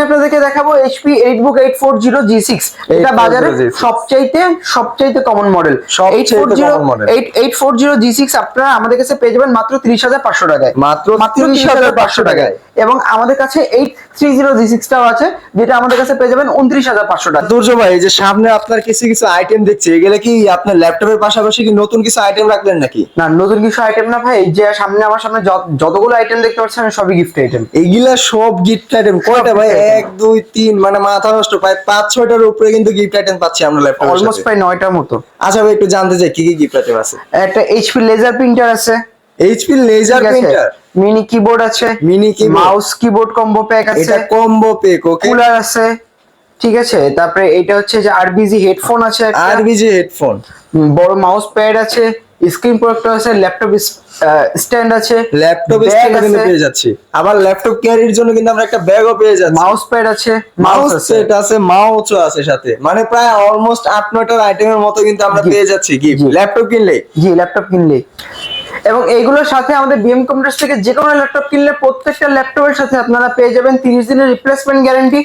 আমি আপনাদেরকে HP eight eight four zero G six এটা বাজারে সবচাইতে সবচাইতে কমন মডেল সবচাইতে common model। Eight eight four zero G six আপনারা আমাদের কাছে পেয়ে যাবেন মাত্র তিরিশ হাজার পাঁচশো টাকায়। মাত্র মাত্র 30,500 টাকায়। এবং আমাদের কাছে এইট থ্রি জিরো জি সিক্সটাও আছে যেটা আমাদের কাছে পেয়ে যাবেন উনত্রিশ হাজার পাঁচশো টাকা দুর্য ভাই এই যে সামনে আপনার কিছু কিছু আইটেম দেখছি এগুলো কি আপনার ল্যাপটপের পাশাপাশি কি নতুন কিছু আইটেম রাখলেন নাকি? না নতুন কিছু আইটেম না ভাই যে সামনে আমার সামনে যতগুলো আইটেম দেখতে পাচ্ছেন সবই গিফট আইটেম এইগুলা সব গিফট আইটেম কয়টা ভাই? এক দুই তিন মানে মাথা নষ্ট প্রায় পাঁচ ছয়টার উপরে কিন্তু গিফট আইটেম পাচ্ছি আমরা ল্যাপটপ অলমোস্ট প্রায় নয়টার মতো। আচ্ছা ভাই একটু জানতে চাই কি কি গিফট আইটেম আছে? একটা এইচপি লেজার প্রিন্টার আছে। HP laser printer mini keyboard আছে। মিনি কি মাউস কিবোর্ড কম্বো প্যাক আছে। এটা কম্বো পেক ওকে কুলার আছে। ঠিক আছে। তারপরে এটা হচ্ছে যে আরবিজি হেডফোন আছে একটা, আরবিজি হেডফোন বড় মাউস প্যাড আছে। স্ক্রিন প্রোটেক্টর আছে ল্যাপটপ স্ট্যান্ড আছে ল্যাপটপ স্ট্যান্ড কিন্তু পেয়ে যাচ্ছি। আবার ল্যাপটপ ক্যারির জন্য কিন্তু আমরা একটা ব্যাগও পেয়ে যাচ্ছি। মাউস প্যাড আছে মাউস সেট আছে। মাউসও আছে সাথে। মানে প্রায় অলমোস্ট আট নয়টার আইটেমের মতো কিন্তু আমরা পেয়ে যাচ্ছি গিফট ল্যাপটপ কিনলে জি ল্যাপটপ কিনলে এবং এইগুলোর সাথে আমাদের বিএম কম্পিউটার থেকে যে কোনো ল্যাপটপ কিনলে প্রত্যেকটা ল্যাপটপের সাথে আপনারা পেয়ে যাবেন তিরিশ দিনের রিপ্লেসমেন্ট গ্যারান্টি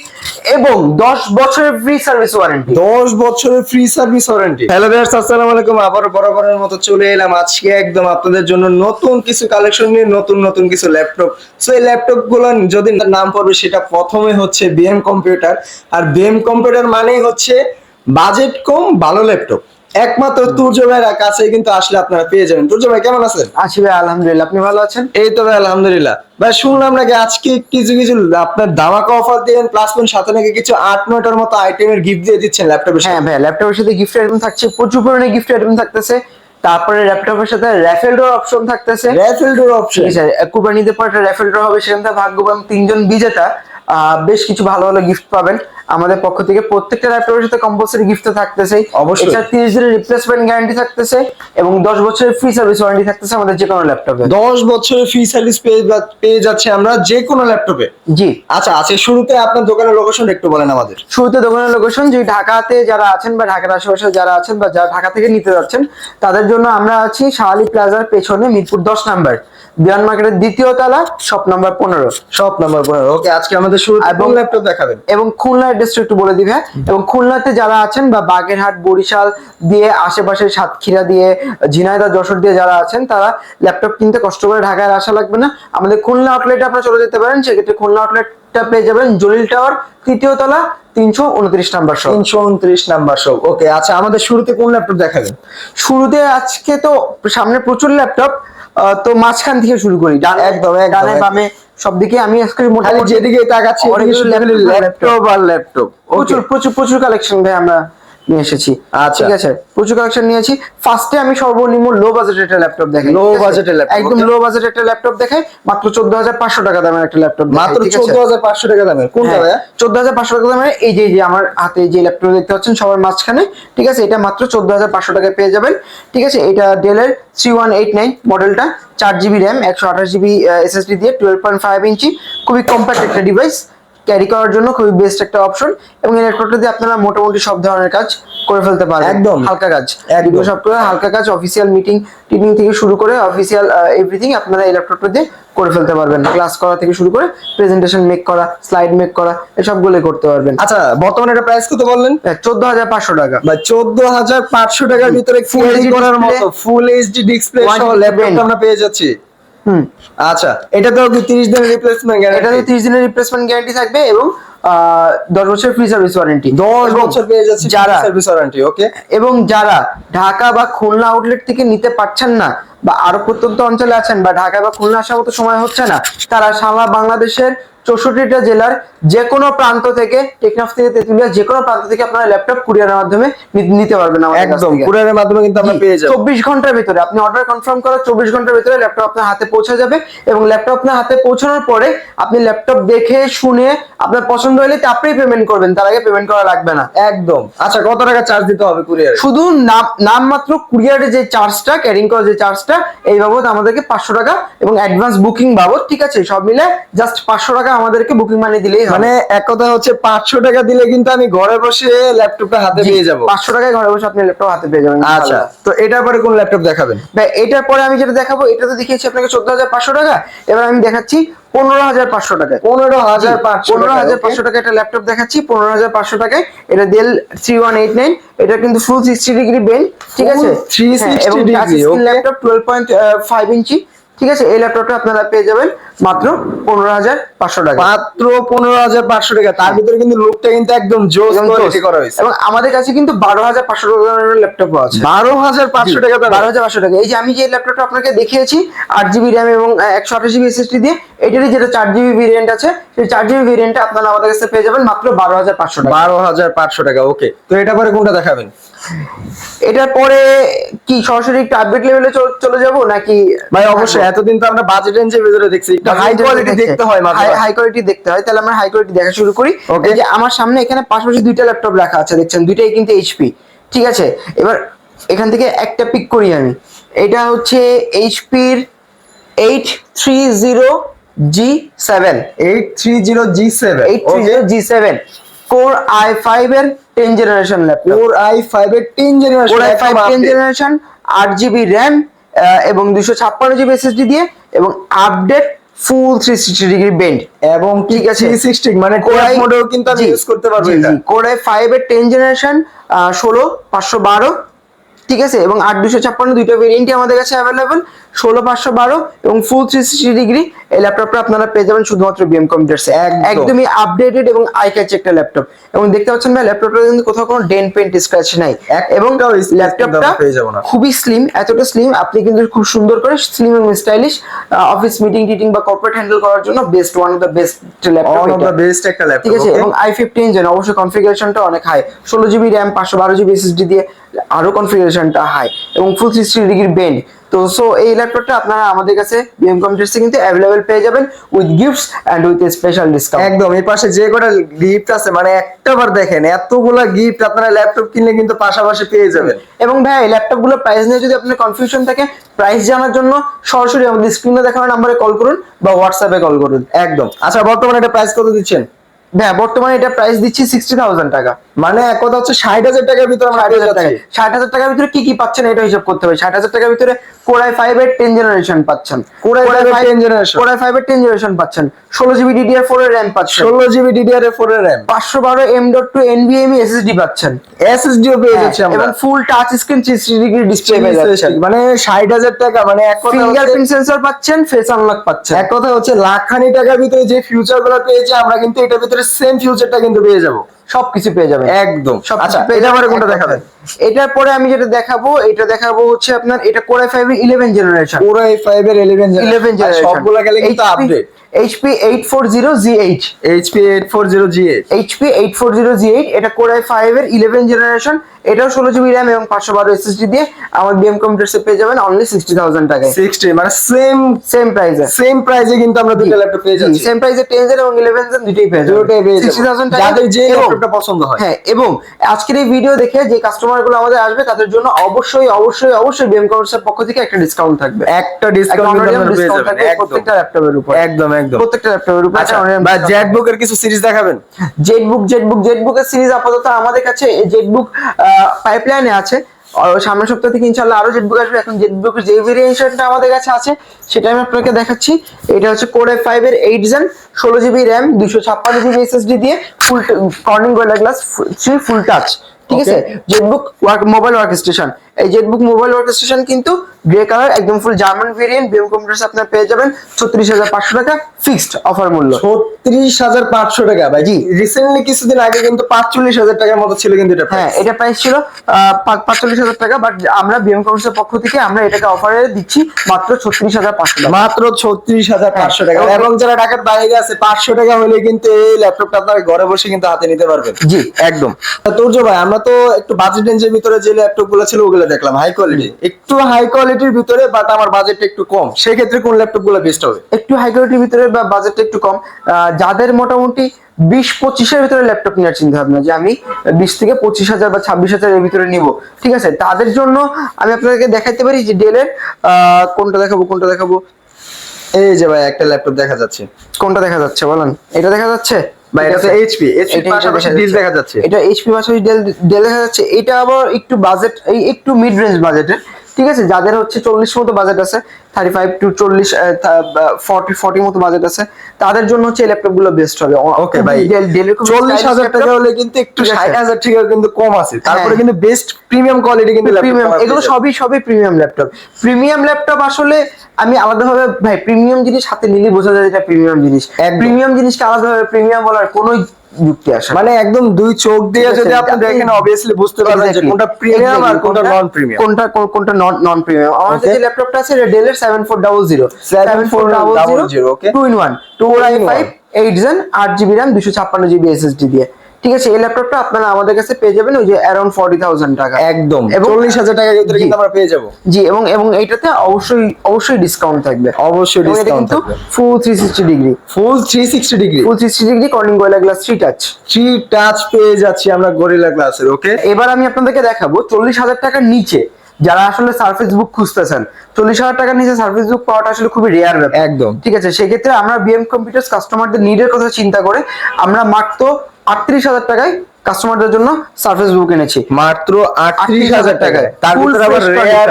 এবং দশ বছরের ফ্রি সার্ভিস ওয়ারেন্টি দশ বছরের free service warranty hello viewers আসসালামু আলাইকুম। আবার বরাবরের মতো চলে এলাম আজকে একদম আপনাদের জন্য নতুন কিছু কালেকশন নিয়ে, নতুন নতুন কিছু ল্যাপটপ সো এই ল্যাপটপগুলো যদি নাম পড়বে, সেটা প্রথমে হচ্ছে বিএম কম্পিউটার আর বিএম কম্পিউটার মানেই হচ্ছে বাজেট কম, ভালো ল্যাপটপ একমাত্র তুর্য কাছে কিন্তু আসলে আপনারা পেয়ে যাবেন। তুর্য ভাই কেমন আছেন? আছি ভাই আলহামদুলিল্লাহ। আপনি ভালো আছেন? এই তো ভাই আলহামদুলিল্লাহ। ভাই শুনলাম নাকি আজকে কিছু কিছু আপনার ধামাকা অফার দিবেন প্লাস পয়েন্ট সাথে নাকি কিছু আট নয়টার মতো আইটেমের গিফট দিয়ে দিচ্ছেন ল্যাপটপের হ্যাঁ ভাই ল্যাপটপের সাথে গিফট আইটেম থাকছে প্রচুর পরিমাণে গিফট আইটেম থাকতেছে। তারপরে ল্যাপটপের সাথে র্যাফেল ডোর অপশন থাকতেছে। র্যাফেল ডোর অপশন কুরবানিতে পর র্যাফেল ড্র হবে সেখান থেকে ভাগ্যবান তিনজন বিজেতা। বেশ কিছু ভালো ভালো গিফট পাবেন। আমাদের পক্ষ থেকে প্রত্যেকটা ল্যাপটপের সাথে কম্পালসারি গিফট থাকতেছে। অবশ্যই। তিরিশ দিনের রিপ্লেসমেন্ট গ্যারান্টি থাকতেছে এবং দশ বছরের ফ্রি সার্ভিস ওয়ারেন্টি থাকতেছে আমাদের যে কোনো ল্যাপটপে দশ বছরের ফ্রি সার্ভিস পেয়ে পেয়ে যাচ্ছে আমরা যে কোনো ল্যাপটপে জি। আচ্ছা আজকে শুরুতে আপনার দোকানের লোকেশন একটু বলেন আমাদের। শুরুতে দোকানের লোকেশন যে ঢাকাতে যারা আছেন বা ঢাকার আশেপাশে যারা আছেন বা যারা ঢাকা থেকে নিতে যাচ্ছেন তাদের জন্য আমরা আছি শাহালি প্লাজার পেছনে মিরপুর দশ নাম্বার। বিয়ান মার্কেটের দ্বিতীয় তলা শপ নাম্বার পনেরো। শপ নাম্বার পনেরো। ওকে আজকে আমাদের শুরুতে কোন ল্যাপটপ দেখাবেন? এবং খুলনা অ্যাড্রেসটা একটু বলে দিবে এবং খুলনাতে যারা আছেন বা বাগেরহাট বরিশাল দিয়ে আশেপাশে সাতক্ষীরা দিয়ে ঝিনাইদহ যশোর দিয়ে যারা আছেন তারা ল্যাপটপ কিনতে কষ্ট করে ঢাকায় আসা লাগবে না। আমাদের খুলনা আউটলেটে আপনারা চলে যেতে পারেন সেক্ষেত্রে খুলনা আউটলেটটা পেয়ে যাবেন জলিল টাওয়ার তৃতীয় তলা তিনশো উনত্রিশ নাম্বার শপ তিনশো উনত্রিশ নাম্বার শপ ওকে আচ্ছা আমাদের শুরুতে কোন ল্যাপটপ দেখাবেন? শুরুতে আজকে তো সামনে প্রচুর ল্যাপটপ তো মাঝখান থেকে শুরু করি ডান একদম, একদম, ডানে একদম। বামে সব দিকে আমি আজকে মোটামুটি যেদিকে তাকাচ্ছি ল্যাপটপ আর ল্যাপটপ প্রচুর প্রচুর প্রচুর কালেকশন ভাই আমরা নিয়ে এসেছি। আচ্ছা। ঠিক আছে? প্রচুর কালেকশন নিয়েছি। ফার্স্টে আমি সর্বনিম্ন লো বাজেটের একটা ল্যাপটপ দেখাই budget এর laptop, একদম লো বাজেটের একটা ল্যাপটপ দেখাই মাত্র চোদ্দ হাজার পাঁচশো টাকা দামের একটা ল্যাপটপ মাত্র চোদ্দ হাজার পাঁচশো টাকা দামের। কোনটা ভাইয়া? চোদ্দ হাজার পাঁচশো টাকা দামের এই যে এই যে আমার হাতে যে ল্যাপটপ দেখতে পাচ্ছেন সবার মাঝখানে ঠিক আছে? এটা মাত্র চোদ্দ হাজার পাঁচশো টাকায় পেয়ে যাবেন ঠিক আছে? এটা ডেলের থ্রি ওয়ান এইট নাইন মডেলটা চার জিবি র্যাম একশো আঠাশ জিবি এসএসডি দিয়ে টুয়েলভ পয়েন্ট ফাইভ ইঞ্চি খুবই কম্প্যাক্ট একটা ডিভাইস ক্যারি করার জন্য খুবই বেস্ট একটা অপশন এবং এই ল্যাপটপটা দিয়ে আপনারা মোটামুটি সব ধরনের কাজ করে ফেলতে পারেন একদম। হালকা কাজ। একদম। একদম সফটওয়্যার হালকা কাজ অফিসিয়াল মিটিং টিটিং থেকে শুরু করে অফিসিয়াল এভরিথিং আপনারা এই ল্যাপটপটা দিয়ে করে ফেলতে পারবেন। ক্লাস করা থেকে শুরু করে প্রেজেন্টেশন মেক করা স্লাইড মেক করা এসবগুলো করতে পারবেন। আচ্ছা বর্তমানে এটা প্রাইস কত বললেন? চোদ্দ হাজার পাঁচশো টাকা। বা চোদ্দ হাজার পাঁচশো টাকার ভিতরে ফুল HD করার মতো ফুল এইচডি ডিসপ্লে সহ 120 ল্যাপটপটা আমরা পেয়ে যাচ্ছি। হুম। আচ্ছা এটা তো তিরিশ দিনের রিপ্লেসমেন্ট গ্যারান্টি এটা তো তিরিশ দিনের রিপ্লেসমেন্ট গ্যারান্টি থাকবে এবং আহ, দশ বছর ফ্রি সার্ভিস ওয়ারেন্টি দশ বছর পেয়ে যাচ্ছে যারা সার্ভিস ওয়ারেন্টি ওকে এবং যারা ঢাকা বা খুলনা আউটলেট থেকে নিতে পারছেন না বা আরও প্রত্যন্ত অঞ্চলে আছেন বা ঢাকা বা খুলনা আসার মতো সময় হচ্ছে না তারা সারা বাংলাদেশের চৌষট্টিটা জেলার যে কোনো প্রান্ত থেকে টেকনাফ থেকে তেতুলিয়া যে কোনো প্রান্ত থেকে আপনারা ল্যাপটপ কুরিয়ারের মাধ্যমে নিতে পারবেন একদম কুরিয়ারের মাধ্যমে কিন্তু আমরা পেয়ে যাব। চব্বিশ ঘণ্টার ভিতরে আপনি অর্ডার কনফার্ম করার চব্বিশ ঘণ্টার ভিতরে ল্যাপটপ আপনার হাতে পৌঁছে যাবে এবং ল্যাপটপ আপনার হাতে পৌঁছানোর পরে আপনি ল্যাপটপ দেখে শুনে আপনার পছন্দ হলে তারপরেই পেমেন্ট করবেন তার আগে পেমেন্ট করা লাগবে না। একদম। আচ্ছা কত টাকা চার্জ দিতে হবে কুরিয়ারে শুধু নাম নামমাত্র কুরিয়ারের যে চার্জটা ক্যারিং করার যে চার্জটা এই বাবদ আমাদেরকে পাঁচশো টাকা এবং অ্যাডভান্স বুকিং বাবদ ঠিক আছে? সব মিলে জাস্ট পাঁচশো টাকা আমাদেরকে বুকিং মানি দিলেই মানে মানে এক কথা হচ্ছে পাঁচশো টাকা দিলে কিন্তু আমি ঘরে বসে ল্যাপটপটা হাতে পেয়ে যাব। পাঁচশো টাকায় ঘরে বসে আপনি ল্যাপটপ হাতে পেয়ে যাবেন আচ্ছা তো এটার পরে কোন ল্যাপটপ দেখাবেন? ভাই এটার পরে আমি যেটা দেখাবো এটা তো দেখিয়েছি আপনাকে চোদ্দ হাজার পাঁচশো টাকা। এবার আমি দেখাচ্ছি পনেরো হাজার পাঁচশো টাকায়। পনেরো হাজার পনেরো হাজার পাঁচশো টাকা একটা ল্যাপটপ দেখাচ্ছি পনেরো হাজার পাঁচশো টাকায়। এটা Dell three one eight nine এটা কিন্তু ফুল সিক্সটি ডিগ্রি বেন ঠিক আছে? Full 360 এবং degree, okay. Laptop twelve point five inch ঠিক আছে? এই ল্যাপটপটা আপনারা পেয়ে যাবেন। মাত্র পনেরো হাজার পাঁচশো টাকা। মাত্র পনেরো হাজার পাঁচশো টাকা। তার ভিতরে কিন্তু লুকটা কিন্তু একদম জোস। করা হয়েছে। এবং আমাদের কাছে কিন্তু বারো হাজার পাঁচশো টাকার ল্যাপটপ আছে। বারো হাজার পাঁচশো টাকা বারো হাজার পাঁচশো টাকা। এই যে আমি যে ল্যাপটপটা আপনাকে দেখিয়েছি আট জিবি র্যাম এবং একশো আঠাশ জিবি এসএসডি দিয়ে এটারই যেটা চার জিবি ভেরিয়েন্ট আছে সেই চার জিবি ভেরিয়েন্টটা আপনারা আমাদের কাছে পেয়ে যাবেন মাত্র বারো হাজার পাঁচশো টাকা। বারো হাজার পাঁচশো টাকা ওকে তো এটা পরে কোনটা দেখাবেন? এটার পরে কি সরাসরি একটু আপডেট লেভেলে চলে যাব নাকি ভাই অবশ্যই। এতদিন তো আমরা বাজেট রেঞ্জের ভিতরে দেখছি। একটু হাই কোয়ালিটি দেখতে হয় হাই কোয়ালিটি দেখতে হয়। তাহলে আমরা হাই কোয়ালিটি দেখা শুরু করি। এই যে আমার সামনে এখানে পাশাপাশি দুইটা ল্যাপটপ রাখা আছে দেখছেন? দুইটাই কিন্তু এইচপি ঠিক আছে? এবার এখান থেকে একটা পিক করি আমি। এটা হচ্ছে এইচপির eight three zero G seven eight three zero G seven eight three zero G seven core i five এর ten generation laptop four i five এর ten generation core i five ten generation আট GB RAM এবং দুশো ছাপ্পান্ন GB SSD দিয়ে এবং update full three sixty degree bend এবং ঠিক আছে। থ্রি সিক্সটি মানে Core কোরাই মোডেও কিন্তু আমি ইউজ করতে পারব এটা i ফাইভ এর 10 জেনারেশন ষোলো পাঁচশো বারো ঠিক আছে? এবং আট দুশো ছাপ্পান্ন দুইটা ভেরিয়েন্টই আমাদের কাছে অ্যাভেলেবেল ষোলো পাঁচশো বারো এবং ফুল থ্রি সিক্সটি ডিগ্রি এই ল্যাপটপটা আপনারা পেয়ে যাবেন শুধুমাত্র বিএম কম্পিউটার্সে একদমই আপডেটেড এবং আই ক্যাচ একটা ল্যাপটপ এবং দেখতে পাচ্ছেন ভাই ল্যাপটপটা কিন্তু কোথাও কোনো ডেন পেন্ট স্ক্র্যাচ নাই। এবং ল্যাপটপটা। খুবই স্লিম এতটা স্লিম আপনি কিন্তু খুব সুন্দর করে স্লিম এবং স্টাইলিশ অফিস মিটিং টিটিং বা কর্পোরেট হ্যান্ডেল করার জন্য best one of the best laptop on of the best একটা ল্যাপটপ ঠিক আছে? এবং আই ফিফটি ইঞ্জিন অবশ্যই কনফিগারেশনটা অনেক হাই ষোলো জিবি র্যাম পাঁচশো বারো জিবি এসএসডি দিয়ে আরও কনফিগারেশনটা হাই এবং ফুল সিক্সটি ডিগ্রি বেন্ড তো সো এই ল্যাপটপটা আপনারা আমাদের কাছে বিএম কম্পিউটার্সে কিন্তু অ্যাভেলেবেল পেয়ে যাবেন with gifts and with special discount একদম এই পাশে যে কটা গিফট আছে মানে একটা বার দেখেন এতগুলা গিফট আপনারা ল্যাপটপ কিনলে কিন্তু পাশাপাশি পেয়ে যাবেন। এবং ভাই এই ল্যাপটপগুলোর প্রাইস নিয়ে যদি আপনার কনফিউশন থাকে প্রাইস জানার জন্য সরাসরি আমাদের স্ক্রিনে দেখানো নাম্বারে কল করুন বা হোয়াটসঅ্যাপে কল করুন। একদম। আচ্ছা বর্তমানে এটা প্রাইস কত দিচ্ছেন? হ্যাঁ বর্তমানে এটা প্রাইস দিচ্ছি সিক্সটি থাউজেন্ড টাকা। মানে এক কথা হচ্ছে ষাট হাজার টাকার ভিতরে আমরা ষাট হাজার টাকা যাচ্ছি ষাট হাজার টাকার ভিতরে কি কি পাচ্ছেন এটা হিসাব করতে হবে। ষাট হাজার টাকার ভিতরে কোরাই ফাইভ এর টেন জেনারেশন পাচ্ছেন। Core i5 এর 10 generation। কোরাই ফাইভ এর টেন জেনারেশন পাচ্ছেন। ষোলো জিবি ডিডিআর ফোর এর র্যাম পাচ্ছেন। ষোলো জিবি ডিডিআর ফোর এর র্যাম পাঁচশো বারো M dot two NVMe SSD পাচ্ছেন। এসএসডিও পেয়ে যাচ্ছি হ্যাঁ, এবং full touch screen sixty degree display পেয়ে যাচ্ছেন মানে ষাট হাজার টাকা মানে এক কথা ফিঙ্গারপ্রিন্ট সেন্সর পাচ্ছেন ফেস আনলক পাচ্ছেন। এক কথা হচ্ছে লাখখানি টাকার ভিতরে যে ফিউচারগুলো পেয়েছে আমরা কিন্তু এটার ভিতরে সেম ফিউচারটা কিন্তু পেয়ে যাব। সবকিছু পেয়ে যাবেন। একদম। আচ্ছা এটা পরে কোনটা দেখাবেন? এটার পরে আমি যেটা দেখাবো এটা দেখাবো হচ্ছে আপনার এটা কোরাই ফাইভ এর ইলেভেন জেনারেশন পুরো এই ফাইভ এর ইলেভেন ইলেভেন জেনারেশন সবগুলো গেলে কিন্তু আপডেট এটা কোরাই এর ইলেভেন জেনারেশন এটাও ষোলো জিবি র্যাম এবং পাঁচশো বারো এসএসডি দিয়ে আমার বিএম কম্পিউটার্সে পেয়ে যাবেন অনলি সিক্সটি থাউজেন্ড টাকায়। সিক্সটি মানে সেম সেম প্রাইসে সেম প্রাইসে কিন্তু আমরা দুটো ল্যাপটপ পেয়ে যাচ্ছি। সেম প্রাইসে টেন জেন এবং ইলেভেন জেন দুটোই পেয়ে যাবেন। দুটোই পেয়ে যাব। সিক্সটি থাউজেন্ড যাদের যে ল্যাপটপটা পছন্দ হয়। হ্যাঁ এবং আজকের এই ভিডিও দেখে যে কাস্টমারগুলো আমাদের আসবে তাদের জন্য অবশ্যই অবশ্যই অবশ্যই বিএম কমার্সের পক্ষ থেকে একটা ডিসকাউন্ট থাকবে। একটা ডিসকাউন্ট থাকবে প্রত্যেকটা ল্যাপটপের উপর। একদম একদম। প্রত্যেকটা ল্যাপটপের উপর আচ্ছা বা জেটবুক এর কিছু সিরিজ দেখাবেন? জেটবুক জেটবুক জেটবুকের সিরিজ আপাতত আমাদের কাছে জেটবুক পাইপলাইনে আছে। সামনের সপ্তাহ থেকে ইনশাল্লাহ আরও জেটবুক আসবে। এখন জেটবুকের যে ভেরিয়েশনটা আমাদের কাছে আছে সেটা আমি আপনাকে দেখাচ্ছি। এটা হচ্ছে কোর এফ ফাইভ এর এইট জেন ষোলো জিবি র্যাম দুশো ছাপ্পান্ন জিবি এসএসডি দিয়ে full Corning gorilla glass three full touch ঠিক আছে? ZBook work mobile work station এই জেটবুক মোবাইল ওয়ার্ক স্টেশন কিন্তু গ্রে কালার একদম full German variant BM computers আপনার পেয়ে যাবেন। ছত্রিশ হাজার পাঁচশো টাকা ফিক্সড অফার মূল্য। ছত্রিশ হাজার পাঁচশো টাকা ভাই জি। রিসেন্টলি কিছুদিন আগে কিন্তু পাঁচচল্লিশ হাজার টাকার মতো ছিল কিন্তু এটা হ্যাঁ এটা প্রাইস ছিল পাঁচচল্লিশ হাজার টাকা বাট আমরা বিএম কমিশনের পক্ষ থেকে আমরা এটাকে অফারে দিচ্ছি মাত্র ছত্রিশ হাজার পাঁচশো টাকা। মাত্র ছত্রিশ হাজার পাঁচশো টাকা। হ্যাঁ। এবং যারা ঢাকার বাইরে আছে পাঁচশো টাকা হলে কিন্তু এই ল্যাপটপটা আপনারা ঘরে বসে কিন্তু হাতে নিতে পারবেন। জি একদম। তোর্য ভাই আমরা তো একটু বাজেট রেঞ্জের ভিতরে যে ল্যাপটপগুলো ছিল ওগুলো দেখলাম হাই কোয়ালিটি একটু হাই কোয়ালিটির ভিতরে বাট আমার বাজেটটা একটু কম। সেই ক্ষেত্রে কোন ল্যাপটপগুলো বেস্ট হবে? একটু হাই কোয়ালিটির ভিতরে বা বাজেটটা একটু কম। যাদের মোটামুটি বিশ পঁচিশের ভিতরে ল্যাপটপ নেওয়ার চিন্তা ভাবনা যে আমি বিশ থেকে পঁচিশ হাজার বা ছাব্বিশ হাজারের ভিতরে নিব, ঠিক আছে? তাদের জন্য আমি আপনাদেরকে দেখাতে পারি যে ডেলের কোনটা দেখাবো কোনটা দেখাবো? এই যে ভাই, একটা ল্যাপটপ দেখা যাচ্ছে। কোনটা দেখা যাচ্ছে বলেন? এটা দেখা যাচ্ছে? ভাই এটা তো এইচপি এইচপি এটা- এটা পাশাপাশি দেখা যাচ্ছে। দেখা যাচ্ছে। এটা এইচপি পাশাপাশি ডেল ডেল দেখা যাচ্ছে। এটা আবার একটু বাজেট এই একটু মিড রেঞ্জ বাজেটের ঠিক আছে যাদের হচ্ছে চল্লিশ মতো বাজেট আছে থার্টি ফাইভ টু চল্লিশ ফর্টি ফর্টি মতো বাজেট আছে তাদের জন্য হচ্ছে ল্যাপটপগুলো বেস্ট হবে। ওকে ভাই চল্লিশ হাজার টাকা হলে কিন্তু একটু ষাট হাজার টাকা কিন্তু কম আছে। তারপরে হ্যাঁ। কিন্তু বেস্ট প্রিমিয়াম কোয়ালিটি কিন্তু প্রিমিয়াম এগুলো সবই সবই প্রিমিয়াম ল্যাপটপ প্রিমিয়াম ল্যাপটপ আসলে আমি আলাদাভাবে ভাই প্রিমিয়াম জিনিস হাতে নিলে বোঝা যায় এটা প্রিমিয়াম জিনিস। প্রিমিয়াম জিনিসকে আলাদাভাবে প্রিমিয়াম বলার কোনো যুক্তি আসে। মানে একদম দুই চোখ দিয়ে যদি আপনি দেখেন অবভিয়াসলি বুঝতে পারবেন যে কোনটা প্রিমিয়াম আর কোনটা নন প্রিমিয়াম কোনটা কোনটা নন নন প্রিমিয়াম আমার. যে ল্যাপটপটা আছে এটা ডেলের seven four double zero 7400, okay 2 in one two Two in আই one. ফাইভ এইট জেন আট জিবি র্যাম দুশো ছাপ্পান্ন জিবি এসএসডি দিয়ে ঠিক আছে এই ল্যাপটপটা আপনারা আমাদের কাছে পেয়ে যাবেন ওই যে অ্যারাউন্ড ফর্টি থাউজেন্ড টাকা। একদম এবং- চল্লিশ হাজার ভিতরে কিন্তু আমরা পেয়ে যাব। জি এবং এবং এইটাতে অবশ্যই অবশ্যই ডিসকাউন্ট থাকবে। অবশ্যই ডিসকাউন্ট কিন্তু থাকবে। Full three sixty degree full three sixty degree full three sixty degree Corning gorilla glass three touch three touch পেয়ে যাচ্ছি আমরা গরিলা গ্লাসের ওকে এবার আমি আপনাদেরকে দেখাবো চল্লিশ হাজার টাকার নিচে যারা আসলে সার্ফেস বুক খুঁজতেছেন চল্লিশ হাজার টাকার নিচে সার্ফেস বুক পাওয়াটা আসলে খুবই রেয়ার ব্যাপার। একদম। ঠিক আছে সেক্ষেত্রে আমরা বিএম কম্পিউটার কাস্টমারদের নিডের কথা চিন্তা করে আমরা মাত্র আটত্রিশ হাজার টাকায় কাস্টমারদের জন্য সার্ফেস বুক এনেছি। মাত্র আটত্রিশ হাজার টাকায়। তার ভিতরে আবার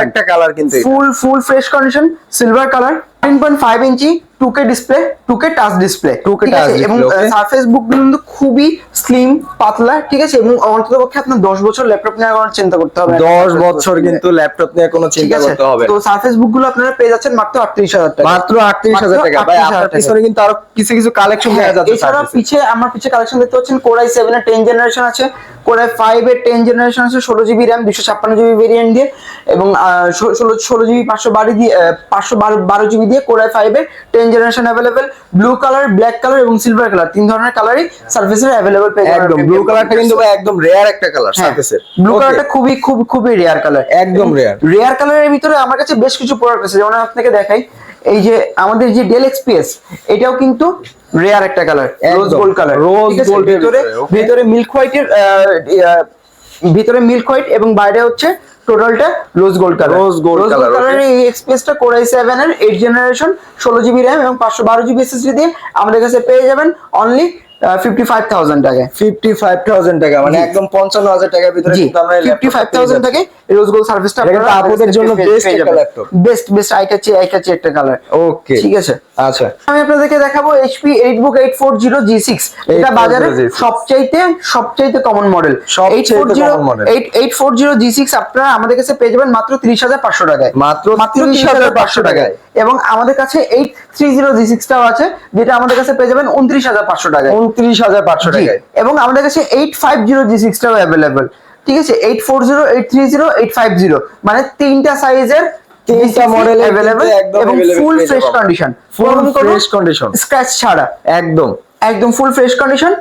একটা কালার কিন্তু full full fresh condition silver colour তিন point five inch display touch display 2K touch এবং সারফেস বুক কিন্তু খুবই স্লিম পাতলা ঠিক আছে? এবং অন্তত পক্ষে আপনার দশ বছর ল্যাপটপ নেওয়ার কোনো চিন্তা করতে হবে। দশ বছর কিন্তু ল্যাপটপ নিয়ে কোনো চিন্তা করতে হবে। তো সারফেস বুকগুলো আপনারা পেয়ে যাচ্ছেন মাত্র আটত্রিশ হাজার টাকা। মাত্র আটত্রিশ হাজার টাকা। ভাই আপনার পিছনে কিন্তু আরও কিছু কিছু কালেকশন হ্যাঁ, দেখা যাচ্ছে এছাড়া পিছে আমার পিছে কালেকশন দেখতে পাচ্ছেন কোরাই সেভেন এর টেন জেনারেশন আছে। কোরাই ফাইভ এর টেন জেনারেশন আছে ষোলো জিবি র্যাম দুশো ছাপ্পান্ন জিবি ভেরিয়েন্ট দিয়ে এবং ষোলো ষোলো জিবি পাঁচশো বারো দিয়ে পাঁচশো বারো বারো জিবি দিয়ে কোরাই ফাইভ এর ten generation available blue colour black colour এবং সিলভার কালার তিন ধরনের কালারই সার্ফেসের অ্যাভেলেবেল পেয়ে একদম ব্লু কালারটা কিন্তু একদম রেয়ার একটা কালার সার্ফেসের ব্লু কালারটা খুবই খুব খুবই রেয়ার কালার একদম rare। রেয়ার কালারের ভিতরে আমার কাছে বেশ কিছু প্রোডাক্ট আছে যেমন আপনাকে দেখাই। এই যে আমাদের যে ডেল এক্সপিএস এটাও কিন্তু রেয়ার একটা colour rose gold colour gold এর ভিতরে? ভিতরে মিল্ক হোয়াইটের ভিতরে মিল্ক হোয়াইট এবং বাইরে হচ্ছে টোটালটা rose gold colour rose gold colour এই এক্সপ্রেসটা কোর আই সেভেন এর এইট জেনারেশন ষোলো জিবি র্যাম এবং পাঁচশো বারো জিবি এসএসডি দিয়ে আমাদের কাছে পেয়ে যাবেন অনলি ফিফটি ফাইভ থাউজেন্ড টাকায়। ফিফটি ফাইভ থাউজেন্ড টাকা মানে একদম টাকার ভিতরে কিন্তু আমরা রোজ গোল্ড সার্ভিসটা জন্য একটা। বেস্ট বেস্ট একটা কালার ওকে ঠিক আছে? আচ্ছা। আমি আপনাদেরকে দেখাবো এটা বাজারে সবচাইতে সবচাইতে কমন মডেল আপনারা আমাদের কাছে পেয়ে যাবেন মাত্র তিরিশ হাজার পাঁচশো টাকায়। মাত্র মাত্র 30,500 টাকায়। এবং আমাদের কাছে এইট থ্রি জিরো জি সিক্সটাও আছে যেটা আমাদের কাছে পেয়ে যাবেন উনত্রিশ হাজার পাঁচশো টাকায়। উনত্রিশ হাজার পাঁচশো টাকায়। এবং আমাদের কাছে এইট ফাইভ জিরো জি সিক্সটাও অ্যাভেলেবেল ঠিক আছে? Eight four zero eight three zero eight five zero মানে তিনটা সাইজের তিনটা এর অ্যাভেলেবেল এবং full fresh condition Full fresh condition। Scratch ছাড়া। একদম। একদম ফুল ফ্রেশ কন্ডিশন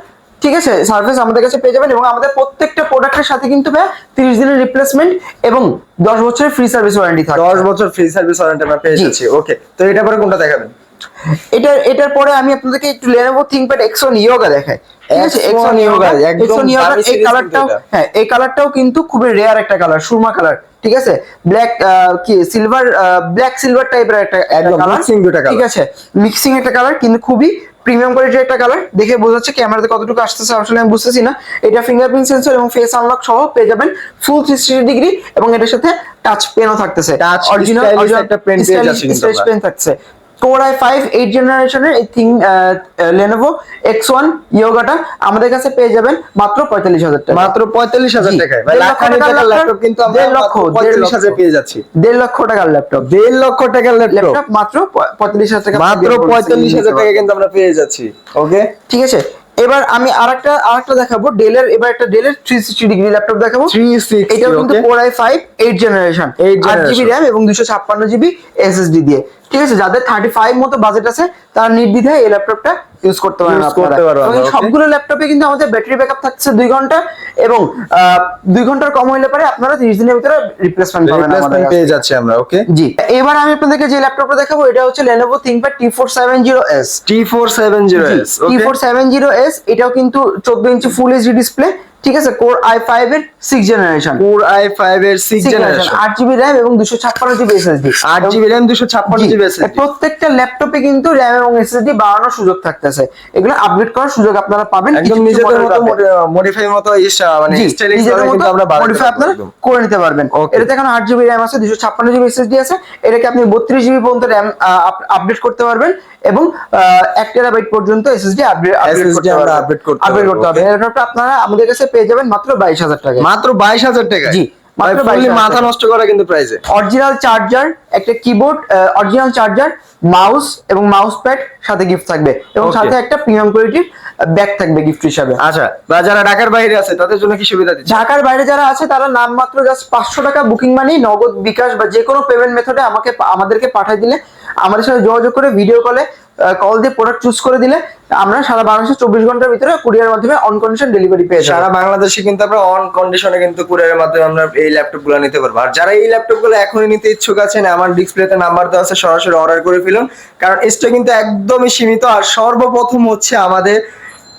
ঠিক আছে? সার্ভিস আমাদের কাছে পেয়ে যাবেন এবং আমাদের প্রত্যেকটা প্রোডাক্টের সাথে কিন্তু ভাই তিরিশ দিনের রিপ্লেসমেন্ট এবং দশ বছরের ফ্রি সার্ভিস ওয়ারেন্টি থাকে দশ বছর ফ্রি সার্ভিস ওয়ারেন্টি আমরা পেয়ে ওকে তো এটা পরে কোনটা দেখাবেন? এটার এটার পরে আমি আপনাদেরকে একটু Lenovo ThinkPad X1 Yoga দেখাই ঠিক আছে? X1 X1 Yoga, Yoga একদম X1 Yoga দামি এই কালারটাও হ্যাঁ এই কালারটাও কিন্তু খুবই রেয়ার একটা কালার সুরমা কালার ঠিক আছে? ব্ল্যাক কি সিলভার ব্ল্যাক সিলভার টাইপের একটা একদম কালার mixing দুইটা colour। ঠিক আছে? মিক্সিং একটা কালার কিন্তু খুবই প্রিমিয়াম কোয়ালিটির একটা কালার দেখে বোঝা যাচ্ছে ক্যামেরাতে কতটুকু আসতেছে আসলে আমি বুঝতেছি না। এটা ফিঙ্গারপ্রিন্ট সেন্সর এবং ফেস আনলক সহ পেয়ে যাবেন ফুল থ্রি সিক্সটি ডিগ্রি এবং এটার সাথে টাচ পেনও থাকতেছে। Touch stylish একটা pen পেয়ে যাচ্ছি কিন্তু পেন থাকছে। কোর আই ফাইভ এইট জেনারেশনের এই থিং লেনোভো এক্স ওয়ান ইয়োগাটা আমাদের কাছে পেয়ে যাবেন মাত্র পঁয়তাল্লিশ হাজার টাকা। মাত্র পঁয়তাল্লিশ হাজার। টাকায়। ল্যাপটপ কিন্তু দেড় লক্ষ, পঁয়তাল্লিশ হাজার পেয়ে যাচ্ছি। দেড় লক্ষ টাকার ল্যাপটপ দেড় লক্ষ টাকার ল্যাপটপ মাত্র পঁয়তাল্লিশ হাজার টাকা মাত্র পঁয়তাল্লিশ হাজার টাকা কিন্তু আমরা পেয়ে যাচ্ছি। ওকে ঠিক আছে। এবার আমি আরেকটা আরেকটা দেখাবো। ডেলের এবার একটা ডেলের থ্রি সিক্সটি ডিগ্রি ল্যাপটপ দেখাবো। থ্রি সিক্স এটাও কিন্তু আই ফাইভ এইট জেনারেশন 8 আট জিবি। র্যাম এবং দুশো ছাপ্পান্ন জিবি এসএসডি দিয়ে। ঠিক আছে যাদের থার্টি ফাইভ মতো বাজেট আছে তারা নির্দ্বিধায় এই ল্যাপটপটা ইউজ করতে পারেন আপনারা? সবগুলো ল্যাপটপে কিন্তু আমাদের ব্যাটারি ব্যাকআপ থাকছে দুই ঘণ্টা এবং দুই ঘণ্টার কম হইলে পারে আপনারা তিরিশ দিনের ভিতরে রিপ্লেসমেন্ট পাবেন রিপ্লেসমেন্ট পেয়ে। যাচ্ছি আমরা ওকে জি এবার আমি আপনাদেরকে যে ল্যাপটপটা দেখাবো এটা হচ্ছে Lenovo ThinkPad T470S T four seven zero S T four seven zero S এটাও কিন্তু চোদ্দ ইঞ্চি ফুল এইচডি ডিসপ্লে ঠিক আছে কোর আই ফাইভ এর six generation core i five এর সিক্স জেনারেশন আট জিবি র্যাম এবং দুশো ছাপ্পান্ন জিবি এসএসডি আট জিবি র্যাম দুশো ছাপ্পান্ন জিবি প্রত্যেকটা ল্যাপটপে কিন্তু র্যাম এবং এসএসডি বাড়ানোর সুযোগ থাকতেছে। এগুলো আপগ্রেড করার সুযোগ আপনারা পাবেন। একদম নিজেদের মতো মডিফাই মতো মানে স্টাইলিশ কিন্তু আমরা পারব আপনারা করে নিতে পারবেন. এটাতে এখন আট জিবি র্যাম আছে দুশো ছাপ্পান্ন জিবি এসএসডি আছে। এটাকে আপনি বত্রিশ জিবি পর্যন্ত র্যাম আপডেট করতে পারবেন এবং এক টেরাবাইট পর্যন্ত এসএসডি আপডেট করতে আপডেট করতে হবে আপনারা আমাদের কাছে পেয়ে যাবেন মাত্র বাইশ হাজার টাকা মাত্র বাইশ হাজার টাকা জি, মাথা নষ্ট করা কিন্তু প্রাইসে অরিজিনাল চার্জার একটা কিবোর্ড অরিজিনাল চার্জার মাউস এবং মাউস প্যাড সাথে গিফট থাকবে। এবং সাথে একটা প্রিমিয়াম কোয়ালিটির ব্যাগ থাকবে গিফট হিসাবে। আচ্ছা বা যারা ঢাকার বাইরে আছে তাদের জন্য কি সুবিধা দিচ্ছে? ঢাকার বাইরে যারা আছে তারা নামমাত্র জাস্ট পাঁচশো টাকা বুকিং মানি নগদ বিকাশ বা যে কোনো পেমেন্ট মেথডে আমাকে আমাদেরকে পাঠিয়ে দিলে আমাদের সাথে যোগাযোগ করে ভিডিও কলে কল দিয়ে প্রোডাক্ট চুজ করে দিলে আমরা সারা বাংলাদেশে চব্বিশ ঘণ্টার ভিতরে কুরিয়ার মাধ্যমে অন কন্ডিশন ডেলিভারি পেয়ে সারা বাংলাদেশে কিন্তু আমরা অন কন্ডিশনে কিন্তু কুরিয়ারের মাধ্যমে আমরা এই ল্যাপটপগুলো নিতে পারব। আর যারা এই ল্যাপটপগুলো এখনই নিতে ইচ্ছুক আছেন আমার ডিসপ্লেতে নাম্বার দেওয়া আছে সরাসরি অর্ডার করে ফেলুন। কারণ এটা কিন্তু একদমই সীমিত আর সর্বপ্রথম হচ্ছে আমাদের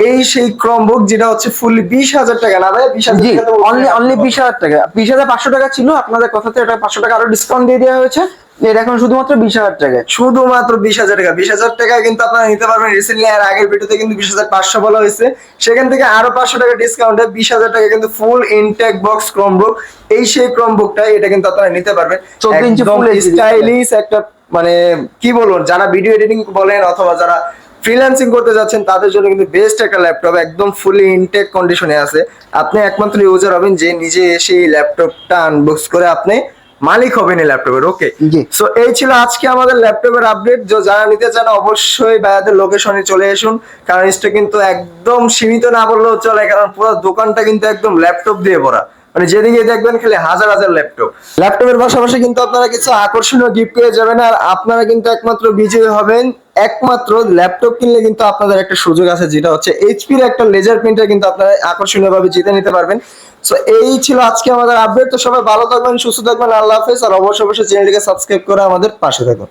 এই সেই ক্রমবুক যেটা হচ্ছে ফুললি বিশ হাজার টাকা। না ভাই বিশ হাজার টাকা অনলি অনলি বিশ হাজার টাকা। বিশ হাজার পাঁচশো টাকা ছিল আপনাদের কথাতে এটা পাঁচশো টাকা আরও ডিসকাউন্ট দিয়ে দেওয়া হয়েছে। এটা এখন শুধুমাত্র বিশ হাজার শুধুমাত্র বিশ হাজার টাকা। বিশ হাজার টাকা কিন্তু আপনারা নিতে পারবেন রিসেন্টলি আর আগের ভিডিওতে কিন্তু বিশ হাজার পাঁচশো বলা হয়েছে। সেখান থেকে আরও পাঁচশো টাকা ডিসকাউন্টে বিশ হাজার টাকা কিন্তু ফুল ইনটেক বক্স ক্রমবুক এই সেই ক্রমবুকটা এটা কিন্তু আপনারা নিতে পারবেন। 14 ইঞ্চি HD স্টাইলিশ একটা মানে কি বলব যারা ভিডিও এডিটিং বলেন অথবা যারা ফ্রিল্যান্সিং করতে যাচ্ছেন তাদের জন্য কিন্তু বেস্ট একটা ল্যাপটপ একদম ফুলি ইনটেক কন্ডিশনে আছে। আপনি একমাত্র ইউজার হবেন যে নিজে এসে এই ল্যাপটপটা আনবক্স করে আপনি মালিক হবেন এই ল্যাপটপের ওকে। সো এই ছিল আজকে আমাদের ল্যাপটপের আপডেট যে যারা নিতে চান অবশ্যই ভাইয়াদের লোকেশনে চলে আসুন কারণ এটা কিন্তু একদম সীমিত না বললেও চলে কারণ পুরো দোকানটা কিন্তু একদম ল্যাপটপ দিয়ে ভরা। মানে যেদিকে দেখবেন খালি হাজার হাজার ল্যাপটপ। ল্যাপটপের পাশাপাশি কিন্তু আপনারা কিছু আকর্ষণীয় গিফট পেয়ে যাবেন আর আপনারা কিন্তু একমাত্র বিজয়ী হবেন। একমাত্র ল্যাপটপ কিনলে কিন্তু আপনাদের একটা সুযোগ আছে, যেটা হচ্ছে এইচপির একটা লেজার প্রিন্টার কিন্তু আপনারা আকর্ষণীয় ভাবে জিতে নিতে পারবেন। সো এই ছিল আজকে আমাদের আপডেট তো সবাই ভালো থাকবেন, সুস্থ থাকবেন, আল্লাহ হাফেজ। আর অবশ্যই অবশ্যই চ্যানেলটিকে সাবস্ক্রাইব করে আমাদের পাশে থাকুন।